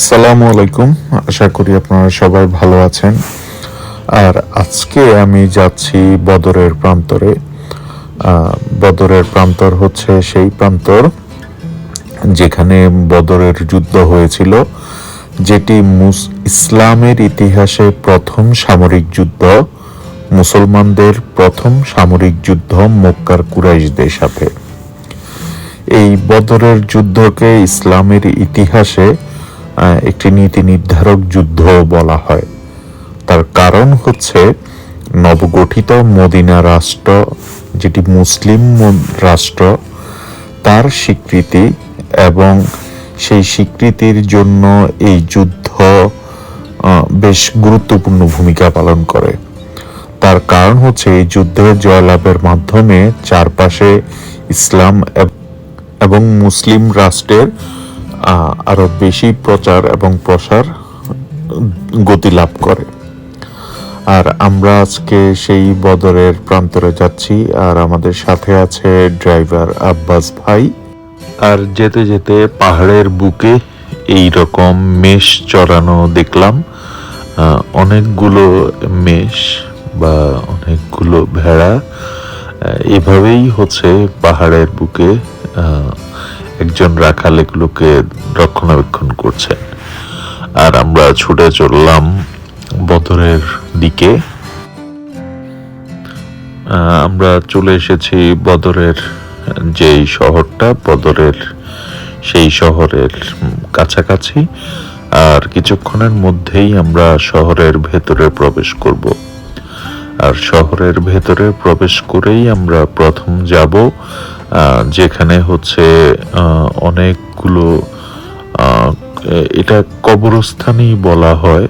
আসসালামু আলাইকুম। আশা করি আপনারা সবাই ভালো আছেন। আর আজকে আমি যাচ্ছি বদরের প্রান্তরে। বদরের প্রান্তর হচ্ছে সেই প্রান্তর যেখানে বদরের যুদ্ধ হয়েছিল, যেটি মুস- ইসলামের ইতিহাসে প্রথম সামরিক যুদ্ধ, মুসলমানদের প্রথম সামরিক যুদ্ধ মক্কার কুরাইশদের সাথে। এই বদরের যুদ্ধকে ইসলামের ইতিহাসে একটি নীতি নির্ধারক যুদ্ধ বলা হয়। তার কারণ হচ্ছে নবগঠিত মদিনা রাষ্ট্র, যেটি মুসলিম রাষ্ট্র, তার স্বীকৃতি এবং সেই স্বীকৃতির জন্য এই যুদ্ধ বেশ গুরুত্বপূর্ণ ভূমিকা পালন করে। তার কারণ হচ্ছে এই যুদ্ধে জয়লাভের মাধ্যমে চারপাশে ইসলাম এবং মুসলিম রাষ্ট্রের আহ, আরও বেশি প্রচার এবং প্রসার গতি লাভ করে। আর আমরা আজকে সেই বদরের প্রান্তরে যাচ্ছি আর আমাদের সাথে আছে ড্রাইভার আব্বাস ভাই। আর যেতে যেতে পাহাড়ের বুকে এই রকম মেষ চড়ানো দেখলাম। অনেকগুলো মেষ বা অনেকগুলো ভেড়া এভাবেই হচ্ছে পাহাড়ের বুকে একজন রাখাল এগুলোকে রক্ষণাবেক্ষণ করছেন। আর আমরা ছুটে চললাম বদরের দিকে। আমরা চলে এসেছি বদরের যেই শহরটা, বদরের সেই শহরের কাছাকাছি। আর কিছুক্ষণের মধ্যেই আমরা শহরের ভেতরে প্রবেশ করব। আর শহরের ভেতরে প্রবেশ করেই আমরা প্রথম যাব যেখানে হচ্ছে অনেকগুলো এটা কবরস্থানই বলা হয়।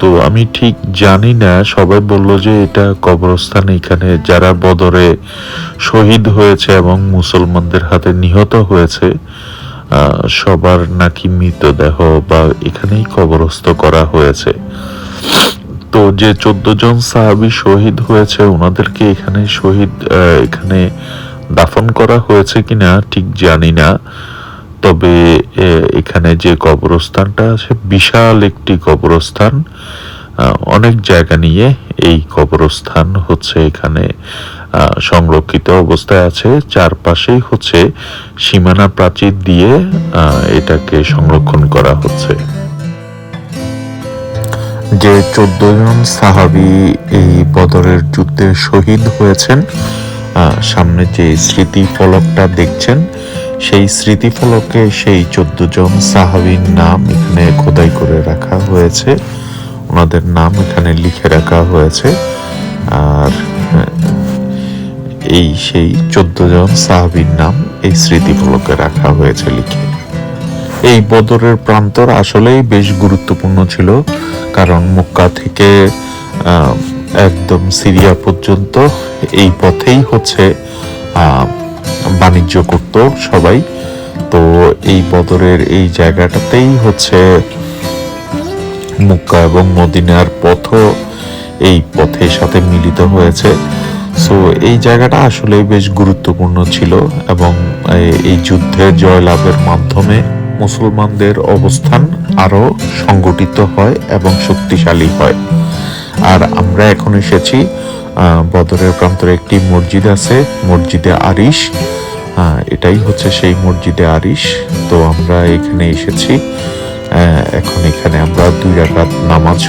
তো আমি ঠিক জানি না, সবাই বলল যে এটা কবরস্থান এখানে যারা বদরে শহীদ হয়েছে এবং মুসলমানদের হাতে নিহত হয়েছে সবার নাকি মৃতদেহ বা এখানেই কবরস্থ করা হয়েছে। তো যে চোদ্দ জন সাহাবি শহীদ হয়েছে, ওনাদেরকে এখানে শহীদ এখানে দাফন করা হয়েছে কিনা ঠিক জানি না। তবে এখানে যে কবরস্থানটা আছে, বিশাল একটি কবরস্থান। অনেক জায়গা নিয়ে এই কবরস্থান হচ্ছে এখানে সংরক্ষিত অবস্থায় আছে। চারপাশেই হচ্ছে সীমানা প্রাচীর দিয়ে এটাকে সংরক্ষণ করা হচ্ছে। যে চোদ্দ জন সাহাবি এই বদরের যুদ্ধে শহীদ হয়েছেন সামনে যে স্মৃতি ফলকটা দেখছেন সেই স্মৃতি ফলকে সেই চোদ্দ জন সাহাবির নাম এখানে খোদাই করে রাখা হয়েছে। ওনাদের নাম এখানে লিখে রাখা হয়েছে। আর এই সেই চোদ্দ জন সাহাবির নাম এই স্মৃতি ফলকে রাখা হয়েছে লিখে। এই বদরের প্রান্তর আসলেই বেশ গুরুত্বপূর্ণ ছিল কারণ মক্কা থেকে আহ, একদম সিরিয়া পর্যন্ত এই পথেই হচ্ছে বাণিজ্য করত সবাই। তো এই বদরের এই জায়গাটাতেই হচ্ছে মুক্কা এবং মদিনার পথ এই পথের সাথে মিলিত হয়েছে। সো এই জায়গাটা আসলে বেশ গুরুত্বপূর্ণ ছিল এবং এই যুদ্ধে জয়লাভের মাধ্যমে মুসলমানদের অবস্থান আরও সংগঠিত হয় এবং শক্তিশালী হয়। আর আমরা এখন এসেছি বদরের প্রান্তরে একটি মসজিদ আছে, মসজিদে আরিশ। এটাই হচ্ছে সেই মসজিদে আরিশ। তো আমরা এখানে এসেছি। এখন এখানে আমরা দুই রাকাত নামাজ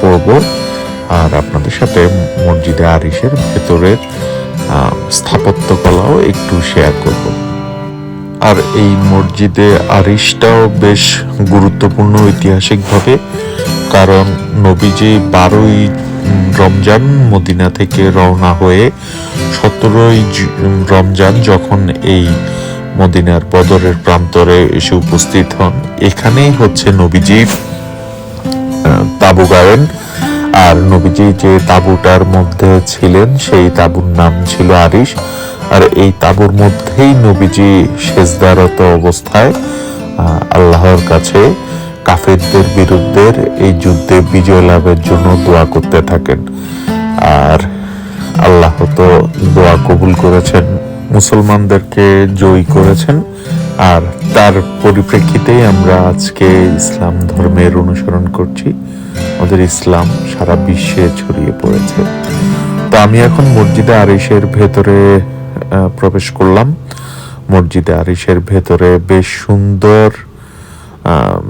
পড়ব। আর আপনাদের সাথে মসজিদে আরিশের ভেতরের স্থাপত্যকলাও একটু শেয়ার করব। আর এই মসজিদে আরিশটাও বেশ গুরুত্বপূর্ণ ঐতিহাসিকভাবে। কারণ নবীজি বারোই রমজান মদিনা থেকে রওনা হয়ে সতেরোই রমজান যখন এই মদিনার বদরের প্রান্তরে এসে উপস্থিত হন, এখানেই হচ্ছে নবীজি তাবু গায়েন। আর নবীজি যে তাবুটার মধ্যে ছিলেন, সেই তাবুর নাম ছিল আরিশ। আর এই তাবুর মধ্যেই নবীজি সেজদারত অবস্থায় আল্লাহর কাছে কাফেরদের বিরুদ্ধে এই যুদ্ধে বিজয় লাভের জন্য দোয়া করতে থাকেন। আর আল্লাহ তো দোয়া কবুল করেছেন, মুসলমানদেরকে জয়ী করেছেন। আর তার পরিপ্রেক্ষিতেই আমরা আজকে ইসলাম ধর্মের অনুসরণ করছি। আমাদের ইসলাম সারা বিশ্বে ছড়িয়ে পড়েছে। তো আমি এখন মসজিদে আরিসের ভেতরে প্রবেশ করলাম। মসজিদে আরিসের ভেতরে বেশ সুন্দর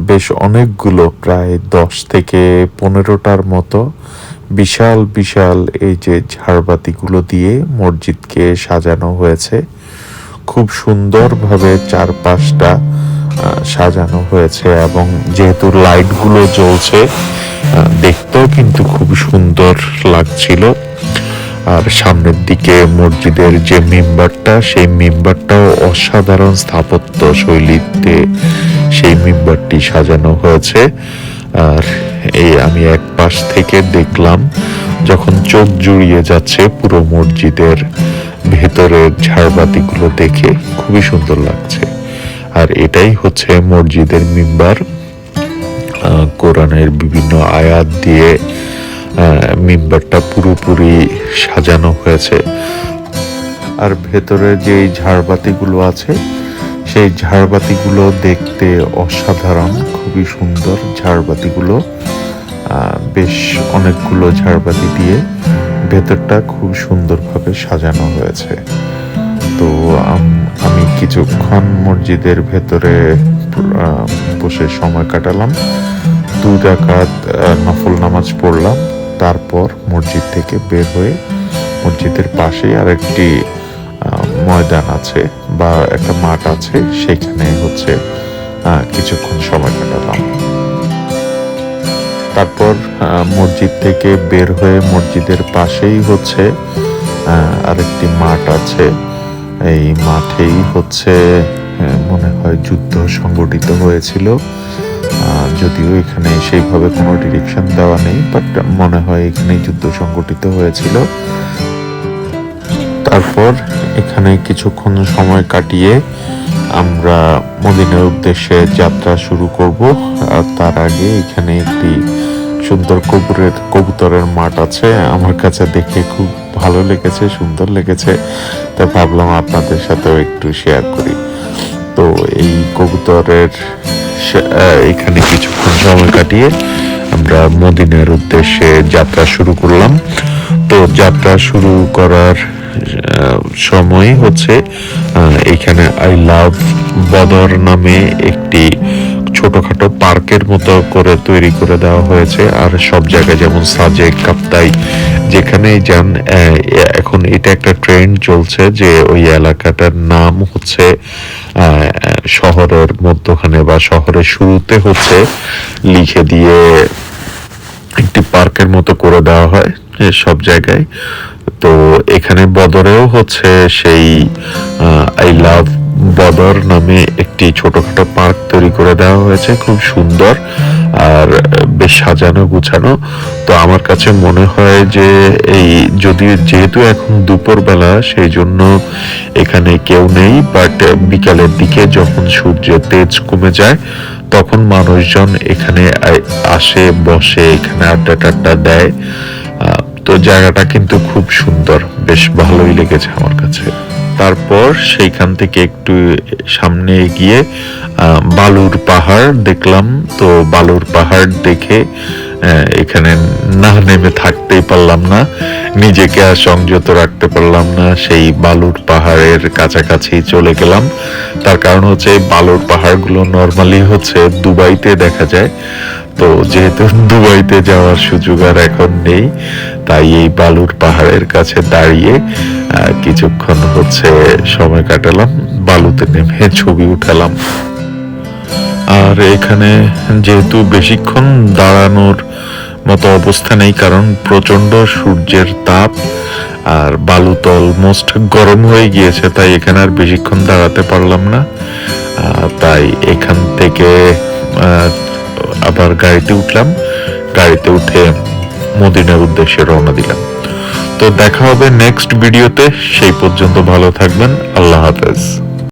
বেশ অনেকগুলো, প্রায় দশ থেকে পনেরোটার মতো বিশাল বিশাল এই যে ঝাড়বাতিগুলো দিয়ে মসজিদকে সাজানো হয়েছে। খুব সুন্দরভাবে চারপাশটা সাজানো হয়েছে এবং যেহেতু লাইটগুলো জ্বলছে দেখতেও কিন্তু খুব সুন্দর লাগছিল। আর সামনের দিকে মসজিদের যে মেম্বারটা, সেই মেম্বারটাও অসাধারণ স্থাপত্য শৈলীতে সেই মেম্বারটি সাজানো হয়েছে। আর এই আমি এক পাশ থেকে দেখলাম, যখন চোখ জুড়িয়ে যাচ্ছে পুরো মসজিদের ভেতরের ঝাড়বাতিগুলো দেখে, খুবই সুন্দর লাগছে। আর এটাই হচ্ছে মসজিদের মিম্বার। কোরআনের বিভিন্ন আয়াত দিয়ে মিম্বারটা পুরোপুরি সাজানো হয়েছে। আর ভেতরে যে ঝাড়বাতিগুলো আছে সেই ঝাড়বাতিগুলো দেখতে অসাধারণ খুবই সুন্দর ঝাড়বাতিগুলো। বেশ অনেকগুলো ঝাড়বাতি দিয়ে ভেতরটা খুব সুন্দরভাবে সাজানো হয়েছে। তো আমি কিছুক্ষণ মসজিদের ভেতরে বসে সময় কাটালাম। দু আহ, নফল নামাজ পড়লাম। তারপর মসজিদ থেকে বের হয়ে মসজিদের পাশেই আরেকটি আহ, ময়দান আছে বা একটা মাঠ আছে। সেখানে হচ্ছে কিছুক্ষণ সময় কাটালাম। তারপর মসজিদ থেকে বের হয়ে মসজিদের পাশেই হচ্ছে আরেকটি মাঠ আছে। এই মাঠেই হচ্ছে মনে হয় যুদ্ধ সংগঠিত হয়েছিল। যদিও এখানে সেইভাবে কোনো ডিরেকশন দেওয়া নেই বাট মনে হয় এখানে যুদ্ধ সংগঠিত হয়েছিল। তারপর এখানে কিছুক্ষণ সময় কাটিয়ে আমরা মদিনার উদ্দেশ্যে যাত্রা শুরু করব। তার আগে এখানে একটি সুন্দর কবুরের, কবুতরের মাঠ আছে। আমার কাছে দেখে খুব ভালো লেগেছে, সুন্দর লেগেছে। তাই ভাবলাম আপনাদের সাথেও একটু শেয়ার করি। তো এই কবুতরের এখানে কিছুক্ষণ সময় কাটিয়ে আমরা মদিনার উদ্দেশ্যে যাত্রা শুরু করলাম। তো যাত্রা শুরু করার সময় হচ্ছে এখানে আই লাভ বদর নামে একটি ছোটখাটো পার্কের মতো করে তৈরি করে দেওয়া হয়েছে। আর সব জায়গায় যেমন সাজেক, কাপ্তাই যেখানেই যান এখন এটা একটা ট্রেন্ড চলছে যে ওই এলাকাটার নাম হচ্ছে শহরের মধ্যখানে বা শহরের শুরুতে হচ্ছে লিখে দিয়ে একটি পার্কের মতো করে দেওয়া হয় সব জায়গায়। তো এখানে বদরেও হচ্ছে সেই আই লাভ বদর নামে একটি ছোটখাটো পার্ক তৈরি করে দেওয়া হয়েছে। খুব সুন্দর। আর বেশ সাজানো গুছানো। তো আমার কাছে মনে হয় যে এই যদি যেহেতু এখন দুপুর বেলা সেই জন্য এখানে কেউ নেই বাট বিকালের দিকে যখন সূর্যের তেজ কমে যায়, তখন মানুষজন এখানে আসে, বসে, এখানে আড্ডা টাড্ডা দেয়। তো জায়গাটা কিন্তু খুব সুন্দর। বেশ ভালোই লেগেছে আমার কাছে। তারপর সেইখান থেকে একটু সামনে এগিয়ে বালুর পাহাড় দেখলাম। তো বালুর পাহাড় দেখে এখানে না নেমে থাকতেই পারলাম না। নিজেকে আর সংযত রাখতে পারলাম না। সেই বালুর পাহাড়ের কাছাকাছি চলে গেলাম। তার কারণ হচ্ছে, বালুর পাহাড়গুলো নর্মালি হচ্ছে দুবাইতে দেখা যায়। তো যেহেতু দুবাইতে যাওয়ার সুযোগ আর এখন নেই তাই এই বালুর পাহাড়ের কাছে দাঁড়িয়ে কিছুক্ষণ হচ্ছে সময় কাটালাম, বালুতে নেমে ছবি উঠালাম। আর এখানে যেহেতু বেশিক্ষণ দাঁড়ানোর মতো অবস্থা নেই, কারণ প্রচণ্ড সূর্যের তাপ, আর বালু তো অলমোস্ট গরম হয়ে গিয়েছে, তাই এখানে আর বেশিক্ষণ দাঁড়াতে পারলাম না। তাই এখান থেকে আবার গাড়িতে উঠলাম। গাড়িতে উঠে মদিনার উদ্দেশ্যে রওনা দিলাম। তো দেখা হবে নেক্সট ভিডিওতে সেই পর্যন্ত ভালো থাকবেন। আল্লাহ হাফেজ।